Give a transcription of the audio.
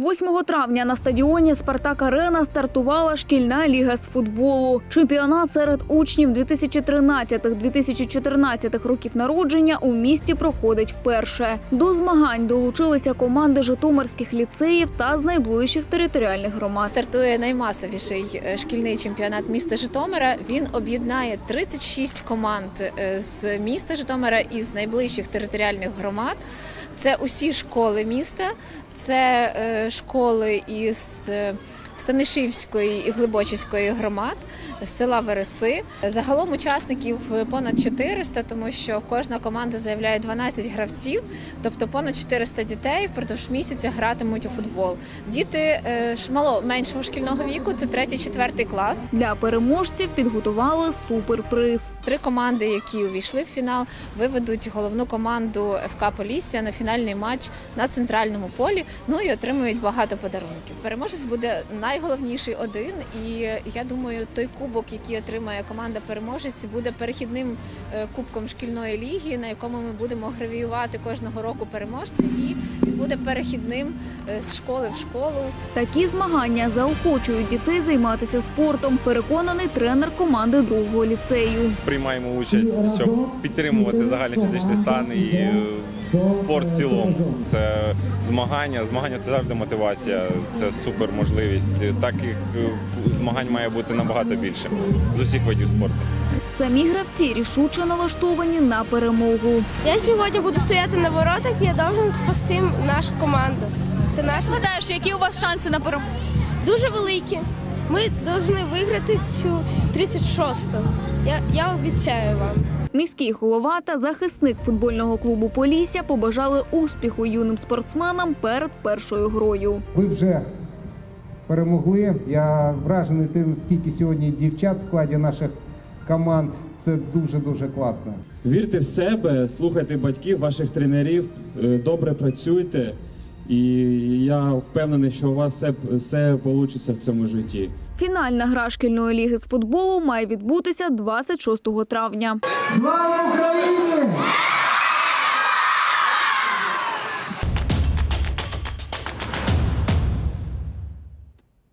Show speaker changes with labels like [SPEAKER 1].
[SPEAKER 1] 8 травня на стадіоні Спартак Арена стартувала шкільна ліга з футболу. Чемпіонат серед учнів 2013-2014 років народження у місті проходить вперше. До змагань долучилися команди житомирських ліцеїв та з найближчих територіальних громад.
[SPEAKER 2] Стартує наймасовіший е, шкільний чемпіонат міста Житомира. Він об'єднає 36 команд е, з міста Житомира і з найближчих територіальних громад. Це усі школи міста, це е, школи із е, Станишівської і Глибочицької громад, з села Вереси. Загалом учасників понад 400, тому що кожна команда заявляє 12 гравців, тобто понад 400 дітей впродовж місяця гратимуть у футбол. Діти е, мало меншого шкільного віку, це 3-4 клас.
[SPEAKER 1] Для переможців підготували суперприз.
[SPEAKER 2] Три команди, які увійшли в фінал, виведуть головну команду ФК Полісся на фінальний матч на центральному полі. Ну і отримують багато подарунків. Переможець буде найголовніший один. І я думаю, той кубок, який отримає команда переможець, буде перехідним е, кубком шкільної ліги, на якому ми будемо гравіювати кожного року переможця, і він буде перехідним е, з школи в школу.
[SPEAKER 1] Такі змагання заохочують дітей займатися спортом. Переконаний тренер команди другого ліцею.
[SPEAKER 3] приймаємо участь, щоб підтримувати загальний фізичний стан і е, спорт в цілому. Це змагання. Змагання це завжди мотивація, це супер можливість. Таких е, змагань має бути набагато більше з усіх видів спорту.
[SPEAKER 1] Самі гравці рішуче налаштовані на перемогу.
[SPEAKER 4] Я сьогодні буду стояти на воротах і я должен спасти нашу команду. Це наш
[SPEAKER 1] Гадаєш, які у вас шанси на перемогу?
[SPEAKER 4] дуже великі. Ми повинні виграти цю 36-ту. Я, я обіцяю вам.
[SPEAKER 1] Міський голова та захисник футбольного клубу Полісся побажали успіху юним спортсменам перед першою грою.
[SPEAKER 5] Ви вже перемогли. Я вражений тим, скільки сьогодні дівчат в складі наших команд. Це дуже дуже класно.
[SPEAKER 6] Вірте в себе, слухайте батьків, ваших тренерів, е, добре працюйте, і я впевнений, що у вас все, все вийде в цьому житті.
[SPEAKER 1] Фінальна гра шкільної ліги з футболу має відбутися 26 травня.
[SPEAKER 5] Слава Україні!